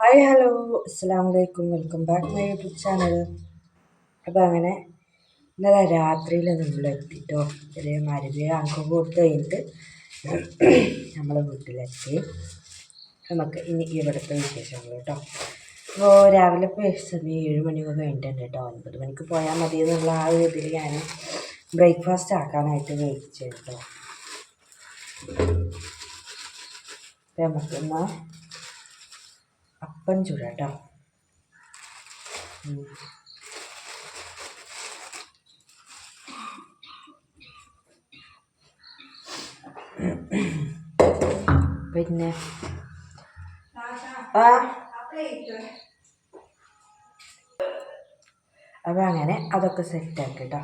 Hi hello അസ്സാം വലൈക്കും welcome back my YouTube channel അപ്പോൾ അങ്ങനെ ഇന്നലെ രാത്രിയിൽ നമ്മൾ എത്തിട്ടോ. ചെറിയ മരുവി അങ്ങ് കൊടുത്ത് കഴിഞ്ഞിട്ട് നമ്മളെ വീട്ടിലെത്തി. നമുക്ക് ഇനി ഇവിടുത്തെ വിശേഷങ്ങൾ കേട്ടോ അപ്പോൾ രാവിലെ ഇപ്പോൾ സമയം ഏഴ് മണിയൊക്കെ കഴിഞ്ഞിട്ടുണ്ട് കേട്ടോ ഒൻപത് മണിക്ക് പോയാൽ മതി എന്നുള്ള ആ ഒരു ഇതിൽ ഞാൻ ബ്രേക്ക്ഫാസ്റ്റ് ആക്കാനായിട്ട് കഴിച്ചു കേട്ടോ നമുക്കെന്നാൽ അപ്പം ചൂടാ കേട്ടോ പിന്നെ? അപ്പം അങ്ങനെ അതൊക്കെ സെറ്റാക്കി കേട്ടോ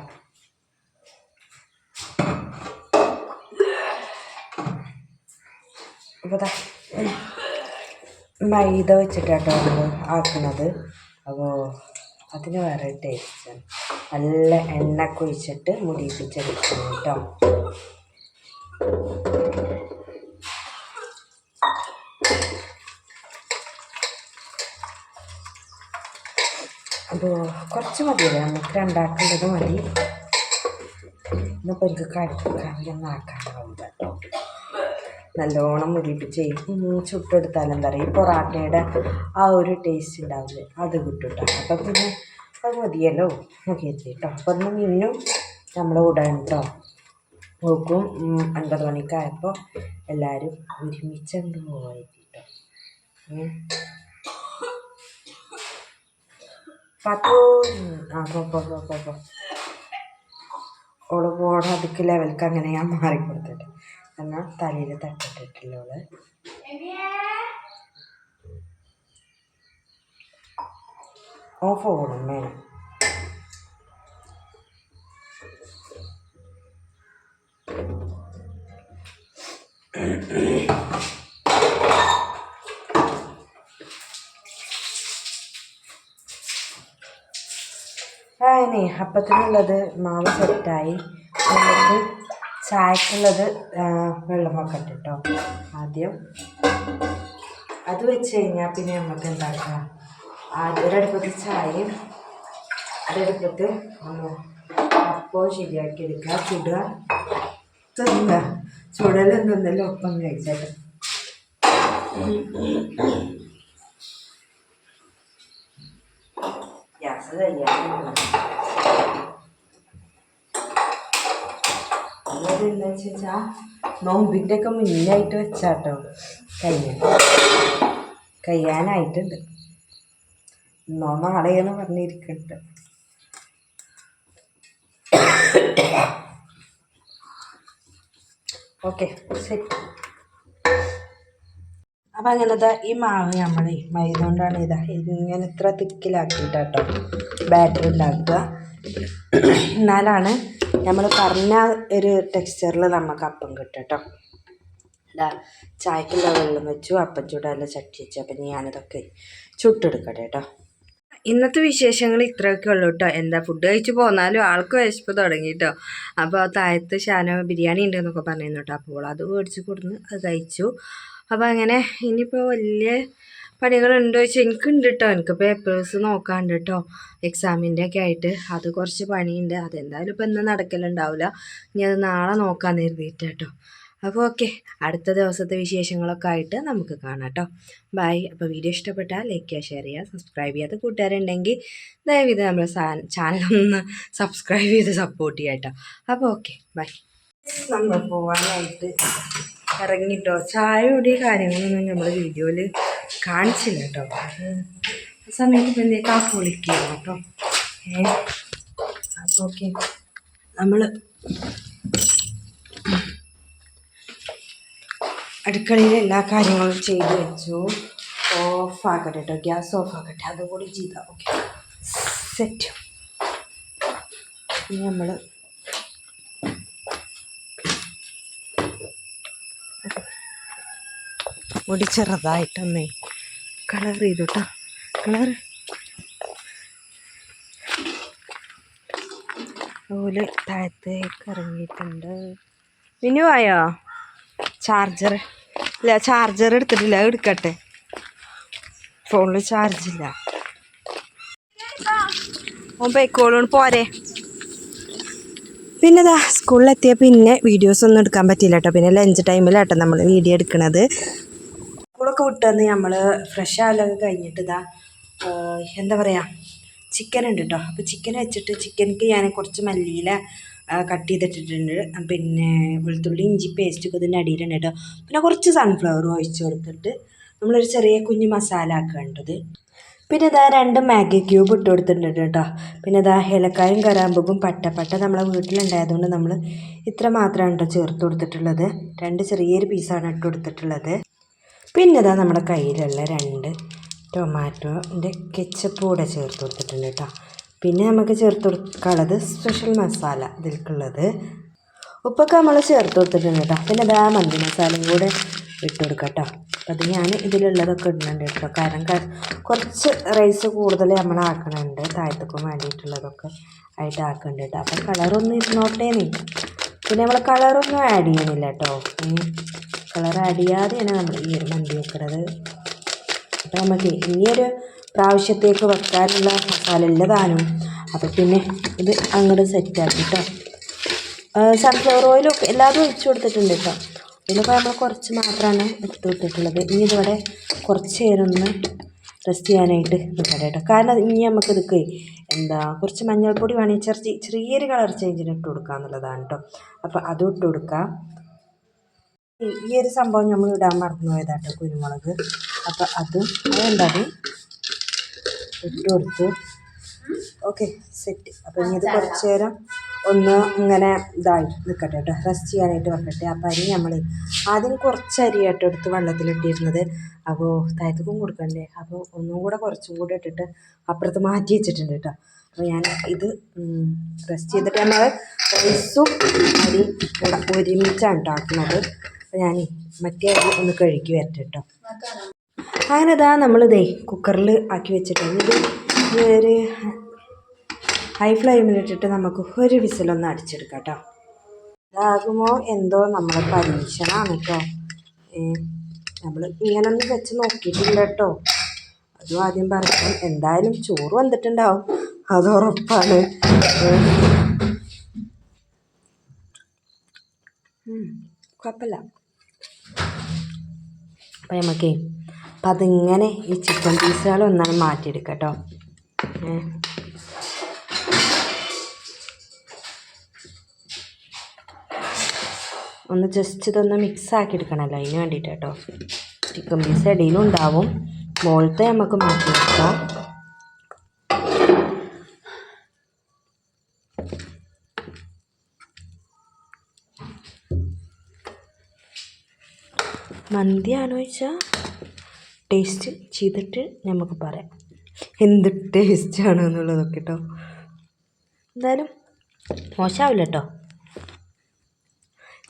അപ്പോൾ മൈദ വെച്ചിട്ടാട്ടോ നമ്മൾ ആക്കുന്നത് അപ്പോൾ അതിന് വേറെ ടേസ്റ്റാണ് നല്ല എണ്ണ കുഴിച്ചിട്ട് മുടിയിപ്പിച്ചെടുക്കണം കേട്ടോ അപ്പോൾ കുറച്ച് മതിയല്ലേ? നമുക്ക് രണ്ടാക്കേണ്ടത് മതി. ഇന്നിപ്പോൾ എനിക്ക് ആക്കാനാവില്ല കേട്ടോ നല്ലോണം മുരിപ്പിച്ച് ചുട്ടെടുത്താൽ എന്താ പറയുക ഈ പൊറാട്ടയുടെ ആ ഒരു ടേസ്റ്റ് ഉണ്ടാവില്ലേ? അത് കിട്ടും അപ്പം പിന്നെ അത് മതിയല്ലോ. ഓക്കെ കേട്ടോ അപ്പം ഒന്ന് മീനും നമ്മൾ കേട്ടോ നോക്കും അൻപത് മണിക്കായപ്പോൾ എല്ലാവരും ഒരുമിച്ചങ്ങ് പോയി കേട്ടോ പത്തോ ആ പോ പോ ലെവൽക്ക് അങ്ങനെ ഞാൻ മാറിക്കൊടുത്തിട്ട് എന്നാൽ തലയിൽ തട്ടിട്ടിട്ടില്ല ഓഫ് ആവണം വേണം അപ്പത്തിനുള്ളത് മാവ് സെറ്റായി നമുക്ക് ചായക്കുള്ളത് വെള്ളമൊക്കെ വെക്കട്ടെ കേട്ടോ ആദ്യം അത് വെച്ച് കഴിഞ്ഞാൽ പിന്നെ നമുക്ക് എന്താക്കാം? ആദ്യം ഒരടുപ്പത്ത് ചായയും ഒരടുപ്പത്ത് അപ്പോൾ ശരിയാക്കി എടുക്കുക. ചുടുക. തിന്നുക ചുടലും തിന്നലും ഒപ്പം കഴിച്ചത് ഗ്യാസ് കഴിയാൻ അത് എന്താ വെച്ചാൽ നോമ്പിന്റെ ഒക്കെ മുന്നായിട്ട് വെച്ചാട്ടോ. കയ്യാൻ കയ്യാനായിട്ടുണ്ട്. ഇന്നോ നാളെയെന്ന് പറഞ്ഞിരിക്കട്ട് ഓക്കെ ശരി. അപ്പം അങ്ങനത്തെ ഈ മാവ് നമ്മൾ മൈദ കൊണ്ടാണ് ഇതാ ഇങ്ങനെ ഇത്ര തിക്കിലാക്കിയിട്ടാട്ടോ ബാറ്റർ ഉണ്ടാക്കുക. എന്നാലാണ് നമ്മൾ പറഞ്ഞ ഒരു ടെക്സ്ചറിൽ നമുക്ക് അപ്പം കിട്ടും കേട്ടോ ഇതാ ചായക്കുള്ള വെള്ളം വെച്ചു അപ്പം ചൂടാനുള്ള ചട്ടി വെച്ചു അപ്പം ഞാനിതൊക്കെ ചുട്ടെടുക്കട്ടെ കേട്ടോ ഇന്നത്തെ വിശേഷങ്ങൾ ഇത്രയൊക്കെ ഉള്ളൂ കേട്ടോ എന്താ ഫുഡ് കഴിച്ച് പോന്നാലും ആൾക്ക് വിശപ്പ് തുടങ്ങി കേട്ടോ അപ്പോൾ താഴത്ത് ഷാന ബിരിയാണി ഉണ്ട് എന്നൊക്കെ പറഞ്ഞിരുന്നു കേട്ടോ അപ്പോൾ അത് മേടിച്ച് കൊടുന്ന് അത് കഴിച്ചു. അപ്പോൾ അങ്ങനെ ഇനിയിപ്പോൾ വലിയ പണികളുണ്ടോ ചോദിച്ചാൽ എനിക്കുണ്ട് കേട്ടോ എനിക്ക് പേപ്പേഴ്സ് നോക്കാണ്ട് കേട്ടോ എക്സാമിന്റെ ഒക്കെ ആയിട്ട് അത് കുറച്ച് പണിയുണ്ട്. അതെന്തായാലും ഇപ്പം ഇന്ന് നടക്കലുണ്ടാവില്ല ഇനി അത് നാളെ നോക്കാൻ കരുതിയിട്ട് കേട്ടോ അപ്പോൾ ഓക്കെ അടുത്ത ദിവസത്തെ വിശേഷങ്ങളൊക്കെ ആയിട്ട് നമുക്ക് കാണാം കേട്ടോ ബൈ അപ്പോൾ വീഡിയോ ഇഷ്ടപ്പെട്ടാൽ ലൈക്ക് ചെയ്യുക ഷെയർ ചെയ്യുക സബ്സ്ക്രൈബ് ചെയ്യാത്ത കൂട്ടുകാരുണ്ടെങ്കിൽ ദയവീത് നമ്മുടെ ചാനലൊന്ന് സബ്സ്ക്രൈബ് ചെയ്ത് സപ്പോർട്ട് ചെയ്യാം കേട്ടോ അപ്പോൾ ഓക്കെ ബൈ നമ്മൾ പോകാനായിട്ട് ഇറങ്ങിട്ടോ. ചായ കൂടി കാര്യങ്ങളൊന്നും നമ്മുടെ വീഡിയോയിൽ കാണിച്ചില്ല കേട്ടോ ആ സമയത്ത് ഇപ്പം എന്തേ കാപ്പ് വിളിക്കുകയാണ് കേട്ടോ. ഏ അപ്പം ഓക്കെ. നമ്മൾ അടുക്കളയിലെ എല്ലാ കാര്യങ്ങളും ചെയ്തു വെച്ചു. ഓഫാക്കട്ടെ കേട്ടോ ഗ്യാസ് ഓഫാക്കട്ടെ അതുകൂടി ചെയ്താൽ ഓക്കെ. സെറ്റ് ഇനി നമ്മൾ ഒടി ചെറുതായിട്ടൊന്നേ കളർ ചെയ്തു കേട്ടോ കളർ. അതുപോലെ താഴത്തേക്ക് ഇറങ്ങിയിട്ടുണ്ട്. മിനു ആയോ? ചാർജർ ഇല്ല ചാർജർ എടുത്തിട്ടില്ല എടുക്കട്ടെ. ഫോണിൽ ചാർജില്ല ഓൻ പോയിക്കോളൂ പോരെ. പിന്നെ ഇതാ സ്കൂളിലെത്തിയ പിന്നെ വീഡിയോസ് ഒന്നും എടുക്കാൻ പറ്റില്ല കേട്ടോ പിന്നെ ലഞ്ച് ടൈമിലാട്ടോ നമ്മൾ വീഡിയോ എടുക്കണത്. വിട്ടുവന്ന് നമ്മൾ ഫ്രഷ് ആവലൊക്കെ കഴിഞ്ഞിട്ട് ഇതാ എന്താ പറയുക ചിക്കൻ ഉണ്ട് കേട്ടോ അപ്പോൾ ചിക്കൻ വെച്ചിട്ട് ചിക്കനക്ക് ഞാൻ കുറച്ച് മല്ലിയില കട്ട് ചെയ്തിട്ടിട്ടുണ്ട്. പിന്നെ വെളുത്തുള്ളി ഇഞ്ചി പേസ്റ്റ് ഒക്കെ ഇതിന്റെ അടിയിലുണ്ട് കേട്ടോ പിന്നെ കുറച്ച് സൺഫ്ലവർ ഒഴിച്ച് കൊടുത്തിട്ട് നമ്മളൊരു ചെറിയ കുഞ്ഞ് മസാല ആക്കേണ്ടത് പിന്നെ ഇതാ രണ്ട് മാഗി ക്യൂബ് ഇട്ട് കൊടുത്തിട്ടുണ്ട് കേട്ടോ പിന്നെ ഇതാ ഏലക്കായും കരാമ്പും പട്ടപ്പട്ട നമ്മളെ വീട്ടിലുണ്ടായതുകൊണ്ട് നമ്മൾ ഇത്ര മാത്രമാണ് കേട്ടോ ചേർത്ത് കൊടുത്തിട്ടുള്ളത്. രണ്ട് ചെറിയൊരു പീസാണ് ഇട്ട് കൊടുത്തിട്ടുള്ളത്. പിന്നെ ഇതാ നമ്മുടെ കയ്യിലുള്ള രണ്ട് ടൊമാറ്റോന്റെ കെച്ചപ്പ് കൂടെ ചേർത്ത് കൊടുത്തിട്ടുണ്ട് കേട്ടോ പിന്നെ നമുക്ക് ചേർത്ത് കൊടുക്കാനുള്ളത് സ്പെഷ്യൽ മസാല ഇതിൽക്കുള്ളത്. ഉപ്പൊക്കെ നമ്മൾ ചേർത്ത് കൊടുത്തിട്ടുണ്ട് കേട്ടോ പിന്നെ ഇതാ മന്തി മസാലയും കൂടെ ഇട്ട് കൊടുക്കാം കേട്ടോ അത് ഞാൻ ഇതിലുള്ളതൊക്കെ ഇടുന്നുണ്ട് കേട്ടോ കാരണം കുറച്ച് റൈസ് കൂടുതൽ നമ്മൾ ആക്കണുണ്ട്. താഴത്തേക്കും വേണ്ടിയിട്ടുള്ളതൊക്കെ ആയിട്ട് ആക്കുന്നുണ്ട് കേട്ടോ അപ്പം കളറൊന്നും ഇരുന്നോട്ടേ നീ പിന്നെ നമ്മൾ കളറൊന്നും ആഡ് ചെയ്യുന്നില്ല കേട്ടോ കളർ ആഡ് നമ്മൾ ഈ ഒരു മന്തി വെക്കുന്നത് അപ്പോൾ നമുക്ക് ഇനിയൊരു പ്രാവശ്യത്തേക്ക് വെക്കാനുള്ള മസാല ഉള്ളതാനും. അപ്പോൾ പിന്നെ ഇത് അങ്ങോട്ട് സെറ്റാക്കി കേട്ടോ സൺഫ്ലവർ ഓയിലൊക്കെ എല്ലാതും ഒഴിച്ചു കൊടുത്തിട്ടുണ്ട് കേട്ടോ ഇതിലൊക്കെ നമ്മൾ കുറച്ച് മാത്രമാണ് എടുത്ത് കൊടുത്തിട്ടുള്ളത്. ഇനി ഇതോടെ കുറച്ച് നേരമൊന്ന് റെസ്റ്റ് ചെയ്യാനായിട്ട് നിൽക്കട്ടെ കേട്ടോ കാരണം ഇനി നമുക്ക് ഇതൊക്കെ എന്താ കുറച്ച് മഞ്ഞൾപ്പൊടി വേണമെങ്കിൽ ചെറിയ ചെറിയൊരു കളർ ചേഞ്ചിന് ഇട്ട് കൊടുക്കുക എന്നുള്ളതാണ് കേട്ടോ അപ്പോൾ അതും ഇട്ട് കൊടുക്കാം. ഈ- ഒരു സംഭവം നമ്മൾ ഇടാൻ മറന്നു പോയതാട്ടോ കുരുമുളക്. അപ്പോൾ അത് അതെന്താത് ഇട്ട് കൊടുത്തു ഓക്കെ സെറ്റ് അപ്പോൾ ഇനി ഇത് കുറച്ച് നേരം ഒന്ന് ഇങ്ങനെ ഇതായി നിൽക്കട്ടെ കേട്ടോ റെസ്റ്റ് ചെയ്യാനായിട്ട് വെക്കട്ടെ അപ്പോൾ അരി നമ്മൾ ആദ്യം കുറച്ച് അരി കേട്ടോ എടുത്ത് വെള്ളത്തിലിട്ടിരുന്നത്. അപ്പോൾ താഴത്തേക്കും കൊടുക്കണ്ടേ? അപ്പോൾ ഒന്നും കൂടെ കുറച്ചും കൂടെ ഇട്ടിട്ട് അപ്പുറത്ത് മാറ്റി വെച്ചിട്ടുണ്ട് കേട്ടോ അപ്പോൾ ഞാൻ ഇത് റെസ്റ്റ് ചെയ്തിട്ട് നമ്മൾ റൈസും അരി ഒരുമിച്ചാണ് ഉണ്ടാക്കുന്നത് അപ്പോൾ ഞാൻ മറ്റേ ഒന്ന് കഴുകി വരട്ടെ കേട്ടോ അങ്ങനെ ഇതാ നമ്മളിതേ കുക്കറിൽ ആക്കി വെച്ചിട്ടുണ്ട് ഇത് ഒരു ഹൈ ഫ്ലെയിമിൽ ഫ്ലെയിമിലിട്ടിട്ട് നമുക്ക് ഒരു വിസിലൊന്ന് അടിച്ചെടുക്കാം കേട്ടോ ഇതാകുമോ എന്തോ നമ്മളെ പരീക്ഷണമാണ് കേട്ടോ നമ്മൾ ഇങ്ങനൊന്നും വെച്ച് നോക്കിയിട്ടില്ല കേട്ടോ അതും ആദ്യം പറയാം എന്തായാലും ചോറ് വന്നിട്ടുണ്ടാവും. അത് ഉറപ്പാണ്. കുഴപ്പമില്ല. അപ്പം നമുക്കേ അപ്പം അതിങ്ങനെ ഈ ചിക്കൻ പീസുകൾ ഒന്നാണ് മാറ്റിയെടുക്കാം കേട്ടോ ഒന്ന് ജസ്റ്റ് ഇതൊന്ന് മിക്സ് ആക്കി എടുക്കണമല്ലോ അതിന് വേണ്ടിയിട്ട് കേട്ടോ ചിക്കൻ പീസ് ഇടയിലും ഉണ്ടാവും മുകളിലത്തെ നമുക്ക് മാറ്റി വെക്കാം മന്തിയാണോ ചോദിച്ചാൽ ടേസ്റ്റ് ചെയ്തിട്ട് നമുക്ക് പറയാം. എന്ത് ടേസ്റ്റാണ് എന്നുള്ളതൊക്കെ കേട്ടോ എന്തായാലും മോശമാവില്ല കേട്ടോ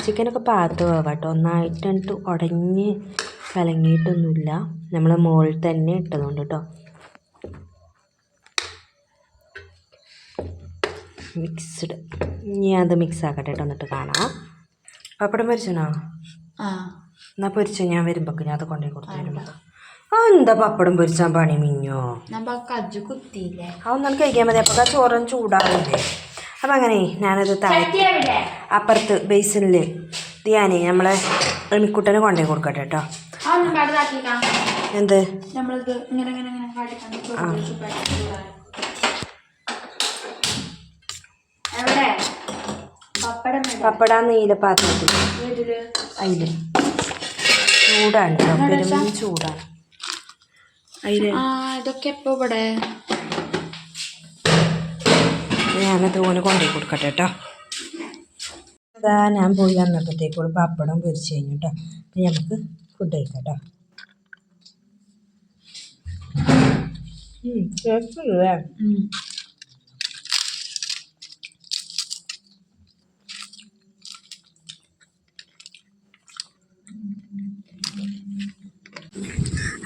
ചിക്കനൊക്കെ പാത്ത് വേവാട്ടോ ഒന്നായിട്ട് കണ്ടിട്ട് ഉടഞ്ഞ് കലങ്ങിയിട്ടൊന്നുമില്ല. നമ്മൾ മുകളിൽ തന്നെ ഇട്ടതുകൊണ്ട് കേട്ടോ മിക്സ്ഡ്. ഇനി അത് മിക്സ് ആക്കട്ടെ കേട്ടോ എന്നിട്ട് കാണാം. പപ്പടം പൊരിച്ചണോ ആ. എന്നാ പൊരിച്ച ഞാൻ വരുമ്പോക്ക് ഞാൻ അത് കൊണ്ടേ കൊടുത്തു വരുമ്പോ ആ എന്താ പപ്പടം പൊരിച്ചാൻ പണി മിഞ്ഞോ? കുത്തി കജ്ജു കുത്തിയില്ലേ? അതൊന്നും കഴിക്കാൻ മതി. അപ്പൊ ചോറും ചൂടാവില്ലേ അപ്പം അങ്ങനെ ഞാനത് താഴെ അപ്പുറത്ത് ബേസിനിൽ ഇത് ഞാനേ നമ്മളെ എമിക്കുട്ടനെ കൊണ്ടേ കൊടുക്കട്ടെ കേട്ടോ എന്ത്? പപ്പടം നീല പാത്രത്തിൽ അതിൽ ചൂടാണ് പെരും ചൂടാണ്. ഇതൊക്കെ എപ്പോ ഇവിടെ? ഞാനത് ഓന് കൊണ്ടേ കൊടുക്കട്ടെ കേട്ടോ അതാ ഞാൻ പോയി വന്നപ്പോഴത്തേക്കോളും പപ്പടം പൊരിച്ചു കഴിഞ്ഞു കേട്ടോ അപ്പം നമുക്ക് ഫുഡ് കഴിക്കാം കേട്ടോ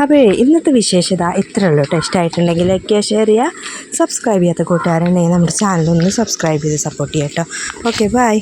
അപ്പോൾ ഇന്നത്തെ വിശേഷത ഇത്രയേ ഉള്ളൂ കേട്ടോ ഇഷ്ടമായിട്ടുണ്ടെങ്കിൽ ലൈക്ക് ചെയ്യുക ഷെയർ ചെയ്യുക സബ്സ്ക്രൈബ് ചെയ്യാത്ത കൂട്ടുകാരുണ്ടെങ്കിൽ നമ്മുടെ ചാനലൊന്ന് സബ്സ്ക്രൈബ് ചെയ്ത് സപ്പോർട്ട് ചെയ്യാം കേട്ടോ ഓക്കെ ബൈ